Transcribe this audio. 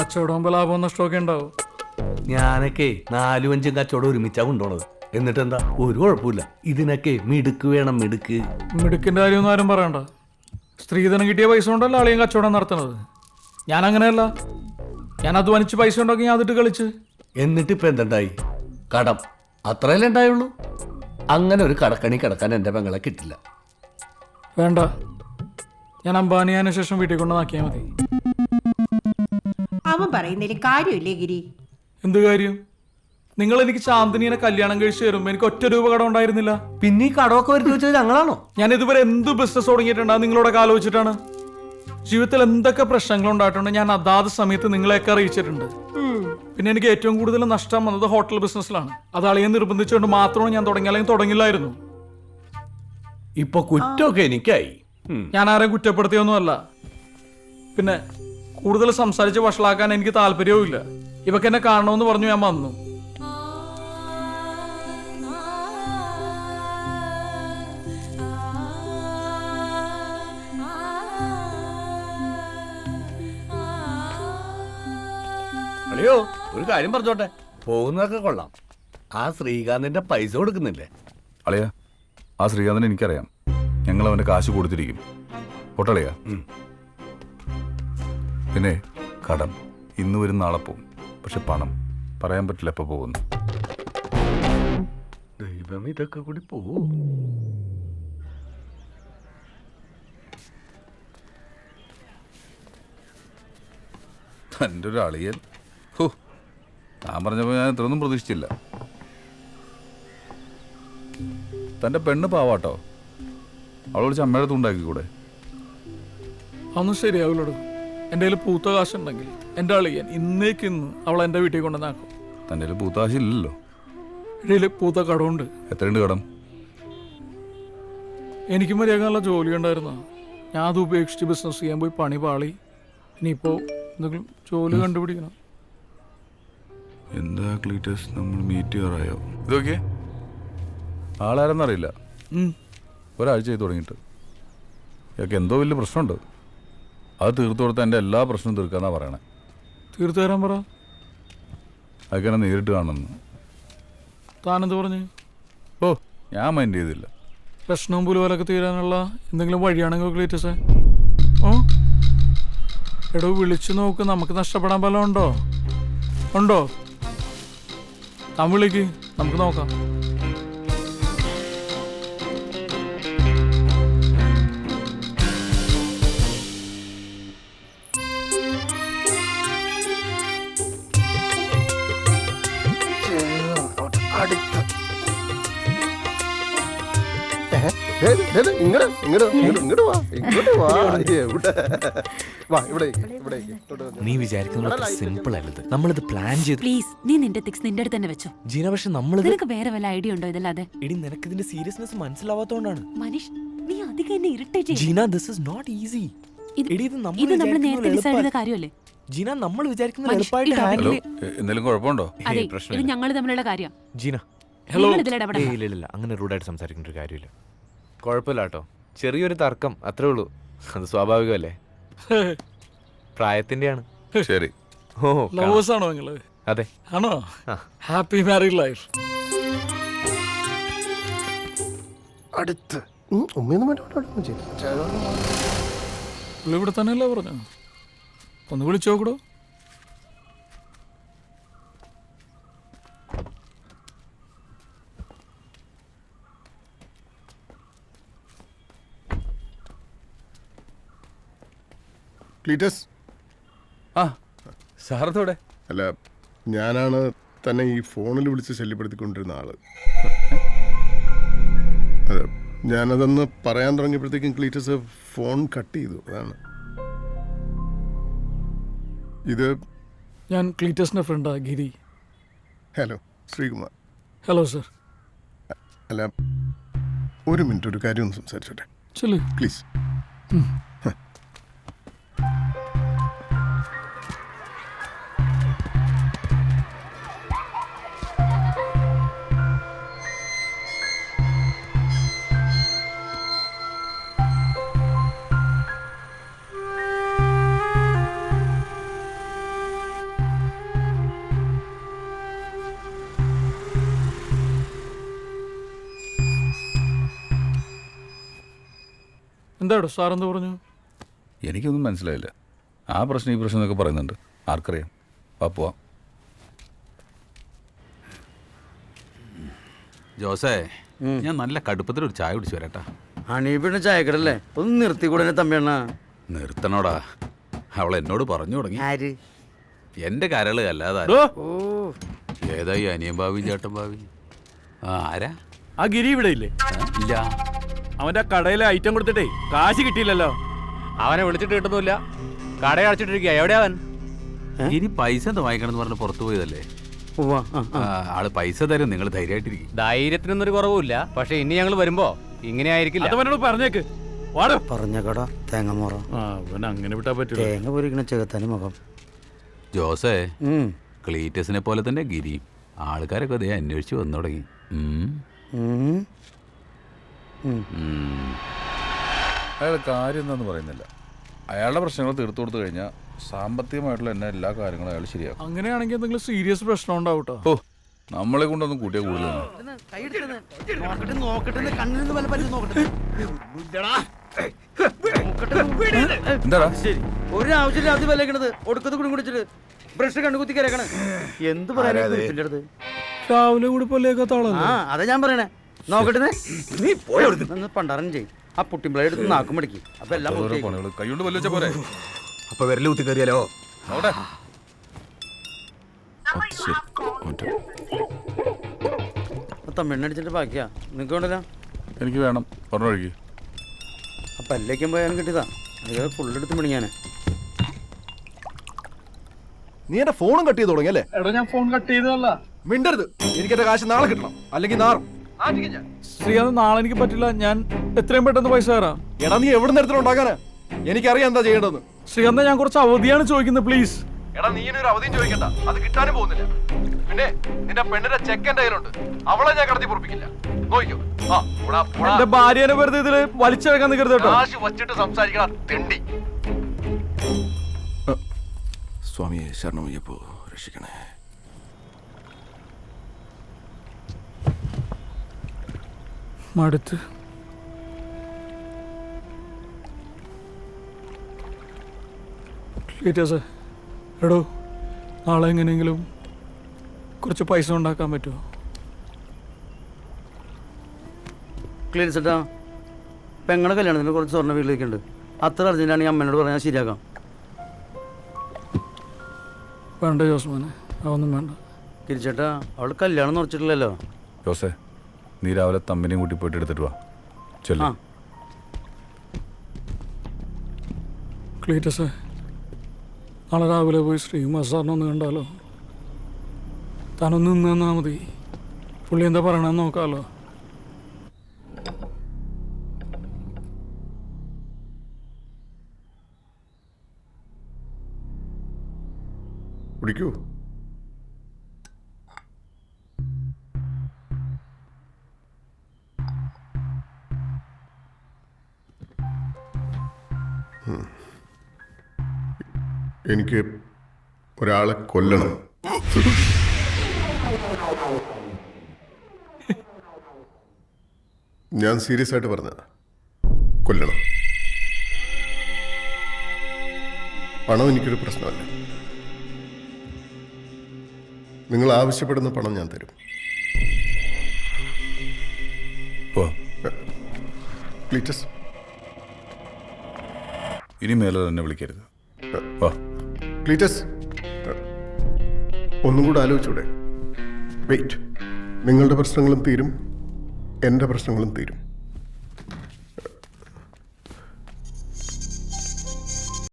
കച്ചവടം ലാഭവും നഷ്ടമൊക്കെ ഉണ്ടാവും. ഞാനൊക്കെ നാലും അഞ്ചും കച്ചവടം ഒരുമിച്ചാ കൊണ്ടുപോണത്. എന്നിട്ട് എന്താ ഒരു കുഴപ്പമില്ല. ഇതിനൊക്കെ മിടുക്ക് വേണം മിടുക്ക്. മിടുക്കിന്റെ കാര്യമൊന്നും ആരും പറയണ്ട. സ്ത്രീധനം കിട്ടിയ പൈസ കൊണ്ടല്ല ആളെയും കച്ചവടം നടത്തണത് ഞാൻ അങ്ങനെയല്ല ഞാൻ അധ്വാനിച്ച് പൈസ ഉണ്ടാക്കി ഞാൻ അതിട്ട് കളിച്ച്. എന്നിട്ട് ഇപ്പൊ എന്തുണ്ടായി? കടം. അത്രയല്ലേ ഉണ്ടായുള്ളൂ. അങ്ങനെ ഒരു കടക്കണി കിടക്കാൻ എന്റെ പെങ്ങളെ കിട്ടില്ല. വേണ്ട. ഞാൻ അംബാനിയാന് ശേഷം വീട്ടിൽ കൊണ്ട് നാക്കിയാൽ മതി. അവൻ പറയുന്നതിൽ കാര്യമില്ലേ ഗിരി? എന്ത് കാര്യം? നിങ്ങൾ എനിക്ക് ചാന്ദിനിയെ കല്യാണം കഴിച്ച് തരുമ്പോൾ എനിക്ക് ഒറ്റ രൂപ കടം ഉണ്ടായിരുന്നില്ല. പിന്നെ ഈ കടമൊക്കെ വരുത്തി വെച്ചത് ഞങ്ങളാണോ? ഞാൻ ഇതുവരെ എന്ത് ബിസിനസ് തുടങ്ങിയിട്ടുണ്ടാ നിങ്ങളോട് ആലോചിച്ചിട്ടാണ്. ജീവിതത്തിൽ എന്തൊക്കെ പ്രശ്നങ്ങൾ ഉണ്ടായിട്ടുണ്ട് ഞാൻ അതാത് സമയത്ത് നിങ്ങളെയൊക്കെ അറിയിച്ചിട്ടുണ്ട്. പിന്നെ എനിക്ക് ഏറ്റവും കൂടുതൽ നഷ്ടം വന്നത് ഹോട്ടൽ ബിസിനസ്സിലാണ്. അത് അളിയെ നിർബന്ധിച്ചുകൊണ്ട് മാത്രമാണ് ഞാൻ തുടങ്ങി അല്ലെങ്കിൽ തുടങ്ങില്ലായിരുന്നു. ഇപ്പൊ കുറ്റമൊക്കെ എനിക്കായി. ഞാൻ ആരെയും കുറ്റപ്പെടുത്തിയൊന്നുമല്ല. പിന്നെ കൂടുതൽ സംസാരിച്ച് വഷളാക്കാൻ എനിക്ക് താല്പര്യവും ഇല്ല ഇവക്ക് എന്നെ കാണണമെന്ന് പറഞ്ഞു ഞാൻ വന്നു. അളിയോ ഒരു കാര്യം പറഞ്ഞോട്ടെ. പോകുന്നതൊക്കെ കൊള്ളാം. ആ ശ്രീകാന്തിന്റെ പൈസ കൊടുക്കുന്നില്ലേ? അളിയ ആ ശ്രീകാന്തിനെ എനിക്കറിയാം. ഞങ്ങൾ അവന്റെ കാശ് കൊടുത്തിരിക്കും. പൊട്ടളിയ പിന്നെ കടം. ഇന്ന് വരും നാളെ പോകും പക്ഷെ പണം പറയാൻ പറ്റില്ല എപ്പോൾ പോകുന്നു. ദൈവം ഇതൊക്കെ കൂടി പോവും. തന്റെ ഒരു അളിയൻ. ഹോ ഞാൻ പറഞ്ഞപ്പോൾ ഞാൻ ഇത്രയൊന്നും പ്രതീക്ഷിച്ചില്ല. തന്റെ പെണ്ണ് പാവാട്ടോ. അവളോട് ചമ്മയുടെ അമ്മയുടെ കൂടെ അന്ന് അതൊന്നും ശരിയാവില്ലടോ. എന്റെ കയ്യിൽ പൂത്ത കാശുണ്ടെങ്കിൽ എന്റെ അളിയൻ ഇന്നേക്ക് ഇന്ന് അവൾ എന്റെ വീട്ടിൽ കൊണ്ടുവന്നാക്കും. തന്റെ കയ്യിൽ പൂത്താശില്ലല്ലോ ഇടയിൽ പൂത്ത കടമുണ്ട്. എത്രയുണ്ട് കടം? എനിക്ക് മര്യാദ ജോലി ഉണ്ടായിരുന്നു? ഞാൻ അത് ഉപേക്ഷിച്ച് ബിസിനസ് ചെയ്യാൻ പോയി പണി പാളി. ഇനിയിപ്പോൾ എന്തെങ്കിലും ജോലി കണ്ടുപിടിക്കണം. എന്താ ക്ലീറ്റസ്? നമ്മൾ മീറ്റ് ചെയ്യാറായോ? ഇതൊക്കെ ആളാരെന്നറിയില്ല. ഒരാഴ്ച ചെയ്ത് തുടങ്ങിയിട്ട്. ഇയാൾക്ക് എന്തോ വലിയ പ്രശ്നമുണ്ട്. അത് തീർത്തു കൊടുത്താൽ എന്റെ എല്ലാ പ്രശ്നവും തീർക്കാന്നാ പറയണേ. തീർത്തു തരാൻ പറ. അതൊക്കെ നേരിട്ട് കാണുന്നു താനെന്ത് പറഞ്ഞു? ഓ ഞാൻ മൈൻഡ് ചെയ്തില്ല. പ്രശ്നവും പുലുപോലൊക്കെ തീരാനുള്ള എന്തെങ്കിലും വഴിയാണെങ്കിൽ ക്ലീറ്റസേ ഓ? എടോ വിളിച്ചു നോക്ക്. നമുക്ക് നഷ്ടപ്പെടാൻ വല്ലതും ഉണ്ടോ? ഉണ്ടോ? താൻ വിളിക്ക്. നമുക്ക് നോക്കാം. ഇങ്ങോട്ട് ഇങ്ങോട്ട് ഇങ്ങോട്ട് വാ ഇങ്ങോട്ട് വാ എവിടെ? വാ ഇവിടെ ഇവിടെ നീ വിചാരിക്കുന്നത് സിമ്പിൾ അല്ലത്. നമ്മളിത് പ്ലാൻ ചെയ്ത് പ്ലീസ് നീ നിന്റെ ടിക്സ് നിന്റെ അടുത്ത് തന്നെ വെച്ചോ. ജീന പക്ഷെ നമ്മൾ നിനക്ക് വേറെ വല്ല ഐഡിയ ഉണ്ടോ ഇതല്ലാതെ എടി നിനക്ക് ഇതിന്റെ സീരിയസ്നെസ് മനസ്സിലാവാത്തോണ്ടാണ്. മനീഷ് നീ അധികം എന്നെ ഇറിറ്റേറ്റ് ചെയ്യും Jeena this is not easy ഇത് നമ്മൾ ഇത് നേരത്തെ ഡിസൈഡ് ചെയ്ത കാര്യമല്ലേ? ജീന നമ്മൾ വിചാരിക്കുന്ന എളുപ്പമായിട്ട് ഹാൻഡിൽ എന്തെങ്കിലും കുഴപ്പമുണ്ടോ? അതെ ഇത് ഞങ്ങൾ തമ്മിലുള്ള കാര്യം. ജീന ഹലോ ഇല്ല, ഇല്ല അങ്ങനെ റൂഡായിട്ട് സംസാരിക്കേണ്ട ഒരു കാര്യമില്ല. കുഴപ്പമില്ല കേട്ടോ ചെറിയൊരു തർക്കം അത്രേ ഉള്ളൂ. അത് സ്വാഭാവികമല്ലേ? പ്രായത്തിന്റെയാണ്. ശരി. ഓ. ലവേഴ്സ് ആണോ നിങ്ങൾ? അതെ. ആണോ? ഹാപ്പി മാരീഡ് ലൈഫ് അടുത്ത്. ഉമ്മയൊന്നും ഇവിടെ തന്നെയല്ലേ പറഞ്ഞു ഒന്ന് വിളിച്ചു നോക്കടോ ക്ലീറ്റസ് ആ സാറത്തോടെ അല്ല ഞാനാണ് തന്നെ ഈ ഫോണിൽ വിളിച്ച് ശല്യപ്പെടുത്തിക്കൊണ്ടിരുന്ന ആൾ. അതെ ഞാനതൊന്ന് പറയാൻ തുടങ്ങിയപ്പോഴത്തേക്കും ക്ലീറ്റസ് ഫോൺ കട്ട് ചെയ്തു അതാണ്. ഇത് ഞാൻ ക്ലീറ്റസിന്റെ ഫ്രണ്ടാ Giri. Hello Sreekumar. Hello sir. അല്ല ഒരു മിനിറ്റ് ഒരു കാര്യം ഒന്ന് സംസാരിച്ചോട്ടെ? ചെല്ലു. പ്ലീസ്. എന്താടോ സാർ എന്ത് പറഞ്ഞു? എനിക്കൊന്നും മനസ്സിലായില്ല. ആ പ്രശ്നം ഈ പ്രശ്നം എന്നൊക്കെ പറയുന്നുണ്ട്. ആർക്കറിയാം. വാ പോവാം. ജോസേ ഞാൻ നല്ല കടുപ്പത്തിൽ ഒരു ചായ കുടിച്ചു വരട്ടാ. ഹണീബിയുടെ ചായക്കടല്ലേ ഒന്ന് നിർത്തിക്കൂടെ തമ്മിയണ്ണ നിർത്തണോടാ. അവൾ എന്നോട് പറഞ്ഞു തുടങ്ങി. ആര്? എന്റെ കരൾ അല്ലാതെ ഏതായി അനിയൻ ഭാവി ചേട്ടൻ ഭാവി? ആരാ? ആ ഗിരി ഇവിടെ ഇല്ലേ? ഇല്ല. അവന്റെ കടയിലെ ഐറ്റം കൊടുത്തിട്ടേ കാശ് കിട്ടിയില്ലല്ലോ. അവനെ വിളിച്ചിട്ട് കിട്ടുന്നില്ല കട അടച്ചിട്ടിരിക്കുക എവിടെയാ അവൻ? ഇനി പൈസ എന്താ വാങ്ങിക്കണം എന്ന് പറഞ്ഞ് പുറത്തു പോയതല്ലേ? ആൾ പൈസ തരും നിങ്ങൾ ധൈര്യമായിട്ടിരിക്കും. ധൈര്യത്തിനൊന്നും ഒരു കുറവുമില്ല. പക്ഷെ ഇനി ഞങ്ങൾ വരുമ്പോ ഇങ്ങനെ ആയിരിക്കില്ല. അതവനോട് പറഞ്ഞേക്ക്. വാടോ. പറഞ്ഞ കട തേങ്ങ മോറ. അങ്ങനെ വിട്ടാ പറ്റില്ല തേങ്ങ പൊരിക്കണ ചെകുത്താനും മുഖം. ജോസേ ക്ലീറ്റസിനെ പോലെ തന്നെ ഗിരി ആൾക്കാരൊക്കെ അതേ അന്വേഷിച്ച് വന്നു തുടങ്ങി. അയാൾ കാര്യം എന്താന്ന് പറയുന്നില്ല. അയാളുടെ പ്രശ്നങ്ങൾ തീർത്തു കൊടുത്തു കഴിഞ്ഞാൽ സാമ്പത്തികമായിട്ടുള്ള എന്നെ എല്ലാ കാര്യങ്ങളും അയാൾ ശരിയാക്കും. അങ്ങനെയാണെങ്കിൽ എന്തെങ്കിലും സീരിയസ് പ്രശ്നം ഉണ്ടാവും കേട്ടോ ഓ നമ്മളെ കൊണ്ടൊന്നും കൂട്ടിയാൽ കൂടുതലാണ് നോക്കട്ടെ നോക്കട്ടെ കണ്ണിൽ നിന്ന് വല്ല പറ്റും നോക്കട്ടെ. എന്താടാ? ശരി. ഒരു ആവശ്യമില്ല അത് വിലക്കണത്. ഒടുക്കത്ത് കുടി കുടിച്ചിട്ട് ബ്രഷ് കണ്ടു കുത്തി കരക്കണ എന്ത് പറയാനാ രാവിലെ കൂടി ആ അതാ ഞാൻ പറയണേ. നോക്കട്ടെ. നീ പോയി പണ്ടാറൻ ചെയ്യും. ആ പുട്ടിമ്പിള എടുത്ത് നാക്കും മടിക്ക് അപ്പൊ എല്ലാം കൈകൊണ്ട് വലിച്ച പോരെ. അപ്പൊ വിരൽ കുത്തി കയറിയാലോ? തമ്മിണ്ണടിച്ചിട്ട് ബാക്കിയാ. നിനക്ക് വേണ്ടല്ലോ എനിക്ക് വേണം. പറഞ്ഞു ഒഴുകി അപ്പൊ എല്ലേക്കും പോയാലും കിട്ടിയതാ. അയ്യോ ഫുൾ എടുത്ത് മിണിങ്ങാനെ. നീ എന്റെ ഫോണും കട്ട് ചെയ്ത് തുടങ്ങിയല്ലേ എടാ ഞാൻ ഫോൺ കട്ട് ചെയ്തതല്ല. മിണ്ടരുത്. എനിക്ക് എന്റെ കാശ് നാളെ കിട്ടണം. അല്ലെങ്കിൽ നാറും. ശ്രീകാന്ത് നാളെ എനിക്ക് പറ്റില്ല. ഞാൻ എത്രയും പെട്ടെന്ന് പൈസ തരാം. എടാ നീ എവിടെ നിന്ന് ഉണ്ടാക്കാനാ? എനിക്കറിയാം എന്താ ചെയ്യേണ്ടതെന്ന് ശ്രീകാന്ത് ഞാൻ കുറച്ച് അവധിയാണ് ചോദിക്കുന്നത് പ്ലീസ് എടാ നീ ഇനി ഒരു അവധിയും ചോദിക്കണ്ട. അത് കിട്ടാനും പോകുന്നില്ല. പിന്നെ നിന്റെ പെണ്ണിന്റെ ചെക്ക് എന്റെ കയ്യിലുണ്ട്. അവളെ ഞാൻ കടത്തി പൊറപ്പിക്കില്ല. ആ. എന്റെ ഭാര്യനെ വെറുതെ ഇതിൽ വലിച്ചിഴക്കാൻ നിൽക്കരുത് കേട്ടോ. കാശ് വച്ചിട്ട് സംസാരിക്കണ തെണ്ടി. സ്വാമിയെ ശരണമയ്യപ്പോ രക്ഷിക്കണേ. മടുത്ത്. എടോ നാളെ എങ്ങനെയെങ്കിലും കുറച്ച് പൈസ ഉണ്ടാക്കാൻ പറ്റുമോ? ക്ലിയർ സെറ്റാ. പെങ്ങളുടെ കല്യാണത്തിന് കുറച്ച് സ്വർണ വീട്ടിലേക്കുണ്ട്. അത്ര അത്ര ഈ അമ്മേനോട് പറഞ്ഞാൽ ശരിയാക്കാം. വേണ്ട ജോസ്മാനെ അതൊന്നും വേണ്ട. തിരിച്ചേട്ടാ അവൾ കല്യാണം നിറച്ചിട്ടില്ലല്ലോ ജോസേ നീ രാവിലെ തമ്മിനെയും കൂട്ടി പോയിട്ട് എടുത്തിട്ട് വാ. ചെല്ലു. ക്ലീറ്റസ് നാളെ രാവിലെ പോയി ശ്രീകുമാർ സാറിനെ ഒന്ന് കണ്ടാലോ? താനൊന്ന് നിന്ന് മതി. പുള്ളി എന്താ പറയണമെന്ന് നോക്കാമല്ലോ കുടിക്കൂ. എനിക്ക് ഒരാളെ കൊല്ലണം. ഞാൻ സീരിയസ് ആയിട്ട് പറഞ്ഞ കൊല്ലണം. പണം എനിക്കൊരു പ്രശ്നമല്ല. നിങ്ങൾ ആവശ്യപ്പെടുന്ന പണം ഞാൻ തരും. ക്ലീറ്റസ് ഇനി മേലെ തന്നെ വിളിക്കരുത്. വാ. ഒന്നും കൂടെ ആലോചിച്ചൂടെ? വെയിറ്റ്. നിങ്ങളുടെ പ്രശ്നങ്ങളും തീരും. എന്റെ പ്രശ്നങ്ങളും തീരും.